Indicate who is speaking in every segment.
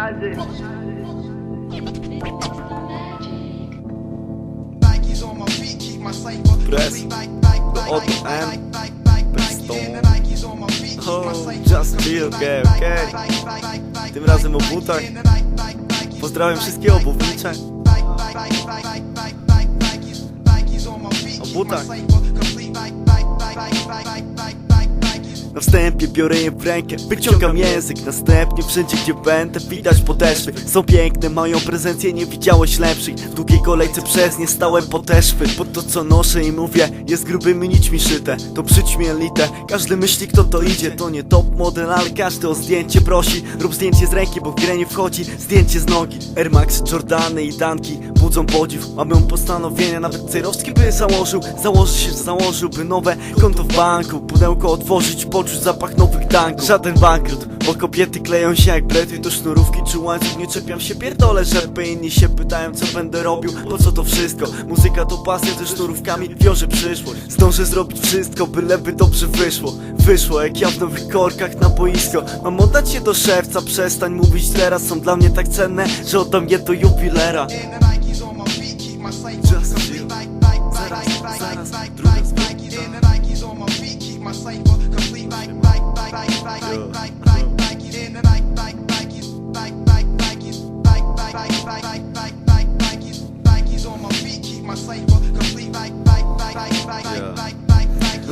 Speaker 1: Należy.
Speaker 2: Press.
Speaker 1: Od M.
Speaker 2: Oh, just chill, okay, okay. Tym razem o butach. Pozdrawiam wszystkie obuwnicze. O butach. Na wstępie biorę je w rękę, wyciągam język. Następnie wszędzie gdzie będę widać podeszwy. Są piękne, mają prezencję, nie widziałeś lepszych W długiej kolejce przez nie stałem podeszwy Bo to co noszę i mówię, jest grubymi nićmi szyte. To przyćmielite, każdy myśli kto to idzie. To nie top model, ale każdy o zdjęcie prosi. Rób zdjęcie z ręki, bo w grę nie wchodzi. Zdjęcie z nogi, Air Max, Jordany i Danki Budzą podziw, mamy postanowienia Nawet Cejrowski by założył. Założy się, założyłby nowe konto w banku. Pudełko otworzyć, poczuć zapach nowych danków Żaden bankrut, bo kobiety kleją się jak brety Do sznurówki czy łańcuch, nie czepiam się Pierdolę, żeby inni się pytają co będę robił Po co to wszystko? Muzyka to pasja, ze sznurówkami wiąże przyszłość Zdążę zrobić wszystko, byleby dobrze wyszło Wyszło jak ja w nowych korkach na boisko Mam oddać się do szewca, przestań mówić teraz Są dla mnie tak cenne, że oddam je do jubilera
Speaker 1: And the Nikes on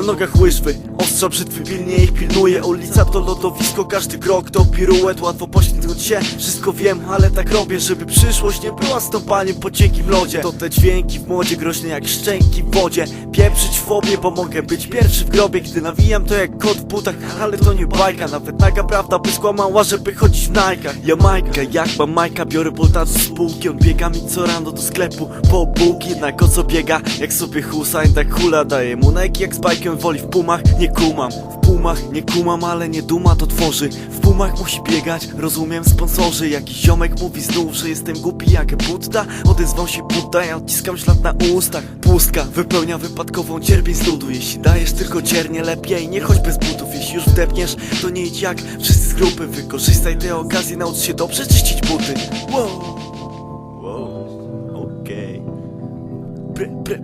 Speaker 2: Много хвысты Mistrza brzydwybilnie ich pilnuje. Ulica to lodowisko, każdy krok to piruet. Łatwo poślizgnąć się, wszystko wiem, ale tak robię Żeby przyszłość nie była stąpaniem po cienkim lodzie. To te dźwięki w modzie groźne jak szczęki w wodzie. Pieprzyć fobie, bo mogę być pierwszy w grobie. Gdy nawijam to jak kot w butach, ale to nie bajka. Nawet naga prawda by skłamała, żeby chodzić w najkach Ja Majka, jak mam Majka, biorę boltac z półki. On biega mi co rano do sklepu po bułki. Jednak o co biega, jak sobie Hussein tak hula Daje mu Nike. Jak z bajkiem, woli w pumach, nie kula kumam W pumach nie kumam, ale nie duma to tworzy. W pumach musi biegać, rozumiem sponsorzy. Jakiś ziomek mówi znów, że jestem głupi jak Budda. Odezwał się Budda, ja odciskam ślad na ustach. Pustka wypełnia wypadkową cierpień z ludu. Jeśli dajesz tylko ciernie lepiej, nie chodź bez butów. Jeśli już wdepniesz, to nie idź jak wszyscy z grupy. Wykorzystaj tę okazję, naucz się dobrze czyścić buty. Wow, wow, okej. Pre, pre,